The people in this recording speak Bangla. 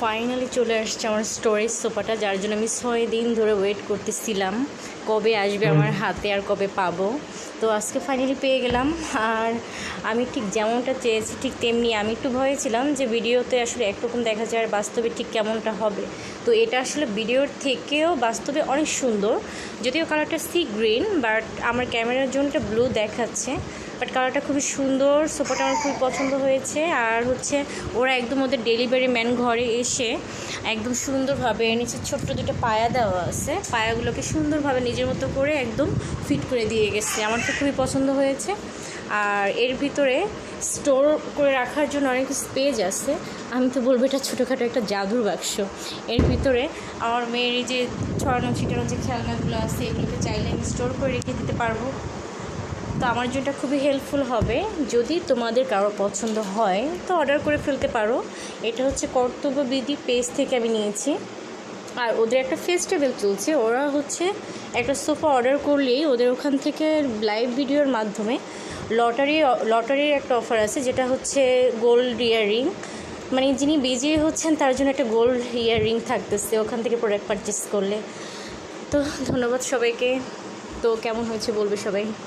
ফাইনালি চলে আসছে আমার স্টোরেজ সোফাটা যার জন্য আমি ছয় দিন ধরে ওয়েট করতেছিলাম কবে আসবে আমার হাতে আর কবে পাবো। তো আজকে ফাইনালি পেয়ে গেলাম। আর আমি ঠিক যেমনটা চেয়েছি ঠিক তেমনি আমি একটু ভয়ে ছিলাম যে ভিডিওতে আসলে একরকম দেখা যায় আর বাস্তবে ঠিক কেমনটা হবে। তো এটা আসলে ভিডিওর থেকেও বাস্তবে অনেক সুন্দর। যদিও কালারটা সি গ্রিন বাট আমার ক্যামেরার জন্য ব্লু দেখাচ্ছে। বাট কালারটা খুবই সুন্দর সোফাটা আমার খুবই পছন্দ হয়েছে। আর হচ্ছে, ওরা একদম ওদের ডেলিভারি ম্যান ঘরে এসে একদম সুন্দরভাবে নিচে ছোট্ট দুটো পায়া দেওয়া আছে। পায়াগুলোকে সুন্দরভাবে নিজের মতো করে একদম ফিট করে দিয়ে গেছে। আমার তো খুবই পছন্দ হয়েছে। আর এর ভিতরে স্টোর করে রাখার জন্য অনেক স্পেস আছে। আমি তো বলব, এটা ছোটোখাটো একটা জাদুর বাক্স। এর ভিতরে আমার মেয়ের যে ছড়ানো, ছিটানো যে খেলনাগুলো আছে, এগুলোকে চাইলে আমি স্টোর করে রেখে দিতে পারব। তো আমার জন্য খুবই হেল্পফুল হবে। যদি তোমাদের কারও পছন্দ হয়, তো অর্ডার করে ফেলতে পারো। এটা হচ্ছে কর্তব্যবিধি পেজ থেকে আমি নিয়েছি। আর ওদের একটা ফেস্টিভ্যাল চলছে। ওরা হচ্ছে একটা সোফা অর্ডার করলেই ওদের ওখান থেকে লাইভ ভিডিওর মাধ্যমে লটারি লটারির একটা অফার আছে, যেটা হচ্ছে গোল্ড ইয়াররিং মানে যিনি বিজয়ী হচ্ছেন, তার জন্য একটা গোল্ড ইয়াররিং থাকতেছে। ওখান থেকে প্রোডাক্ট পারচেস করলে। তো ধন্যবাদ সবাইকে। তো কেমন হয়েছে বলবে সবাই?